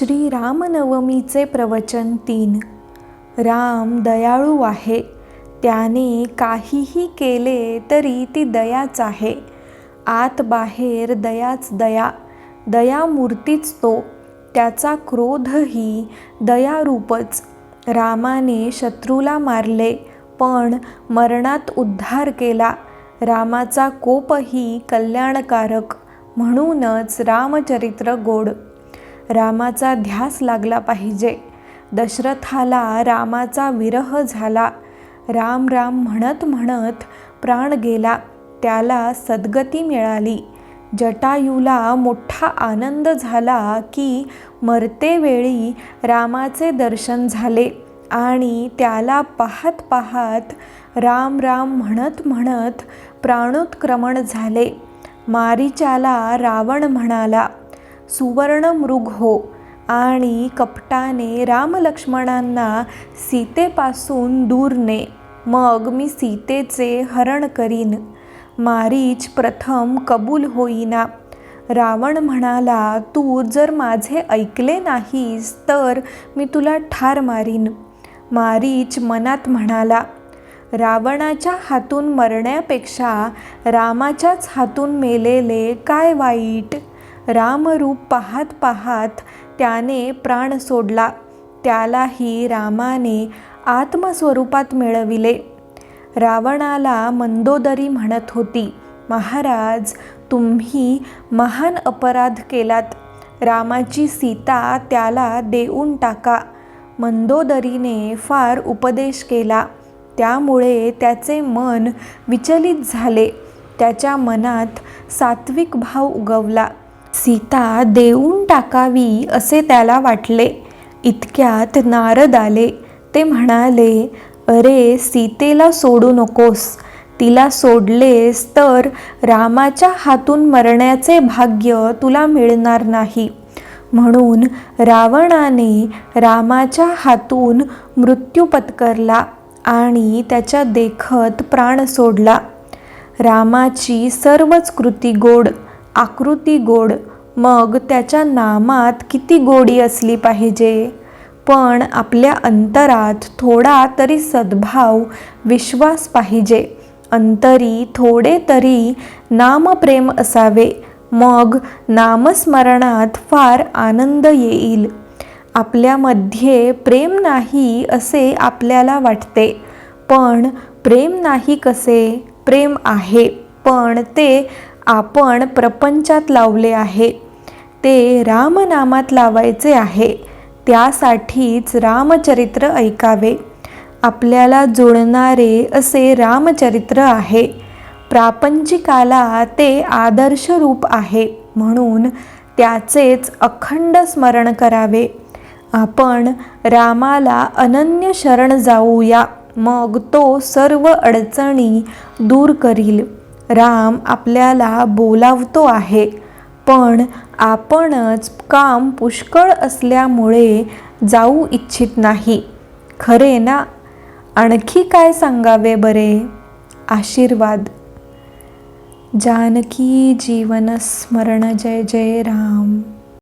श्री रामनवमीचे प्रवचन तीन. राम दयाळू आहे. त्याने काहीही केले तरी ती दयाच आहे. आत बाहेर दयाच दया. दयामूर्तीच तो. त्याचा क्रोधही दयारूपच. रामाने शत्रूला मारले पण मरणात उद्धार केला. रामाचा कोपही कल्याणकारक म्हणूनच रामचरित्र गोड. रामाचा ध्यास लागला पाहिजे. दशरथाला रामाचा विरह झाला. राम राम म्हणत म्हणत प्राण गेला. त्याला सद्गती मिळाली. जटायूला मोठा आनंद झाला की मरतेवेळी रामाचे दर्शन झाले आणि त्याला पाहत पाहत राम राम म्हणत म्हणत प्राणोत्क्रमण झाले. मारिचाला रावण म्हणाला सुवर्ण मृग हो आणि कपटाने रामलक्ष्मणांना सीतेपासून दूर ने. मग मी सीतेचे हरण करीन. मारीच प्रथम कबूल होईना. रावण म्हणाला तू जर माझे ऐकले नाहीस तर मी तुला ठार मारीन. मारीच मनात म्हणाला रावणाच्या हातून मरण्यापेक्षा रामाच्याच हातून मेलेले काय वाईट? रामरूप पाहत पाहत त्याने प्राण सोडला. त्यालाही रामाने आत्मस्वरूपात मिळविले. रावणाला मंदोदरी म्हणत होती महाराज तुम्ही महान अपराध केलात. रामाची सीता त्याला देऊन टाका. मंदोदरीने फार उपदेश केला. त्यामुळे त्याचे मन विचलित झाले. त्याच्या मनात सात्विक भाव उगवला. सीता देऊन टाकावी असे त्याला वाटले. इतक्यात नारद आले. ते म्हणाले अरे सीतेला सोडू नकोस. तिला सोडलेस तर रामाच्या हातून मरण्याचे भाग्य तुला मिळणार नाही. म्हणून रावणाने रामाच्या हातून मृत्यू पत्करला आणि त्याच्या देखत प्राण सोडला. रामाची सर्वच कृती गोड आकृती गोड. मग त्याच्या नामात किती गोडी असली पाहिजे? पण आपल्या अंतरात थोडा तरी सद्भाव विश्वास पाहिजे. अंतरी थोडे तरी नामप्रेम असावे. मग नामस्मरणात फार आनंद येईल. आपल्यामध्ये प्रेम नाही असे आपल्याला वाटते. पण प्रेम नाही कसे? प्रेम आहे. पण ते आपण प्रपंचात लावले आहे. ते रामनामात लावायचे आहे. त्यासाठीच रामचरित्र ऐकावे. आपल्याला जुळणारे असे रामचरित्र आहे. प्रापंचिकाला ते आदर्श रूप आहे. म्हणून त्याचेच अखंड स्मरण करावे. आपण रामाला अनन्य शरण जाऊया. मग तो सर्व अडचणी दूर करील. राम आपल्याला बोलावतो आहे. पण आपणच काम पुष्कळ असल्यामुळे जाऊ इच्छित नाही. खरे ना? आणखी काय सांगावे बरे? आशीर्वाद. जानकी जीवन स्मरण जय जय राम.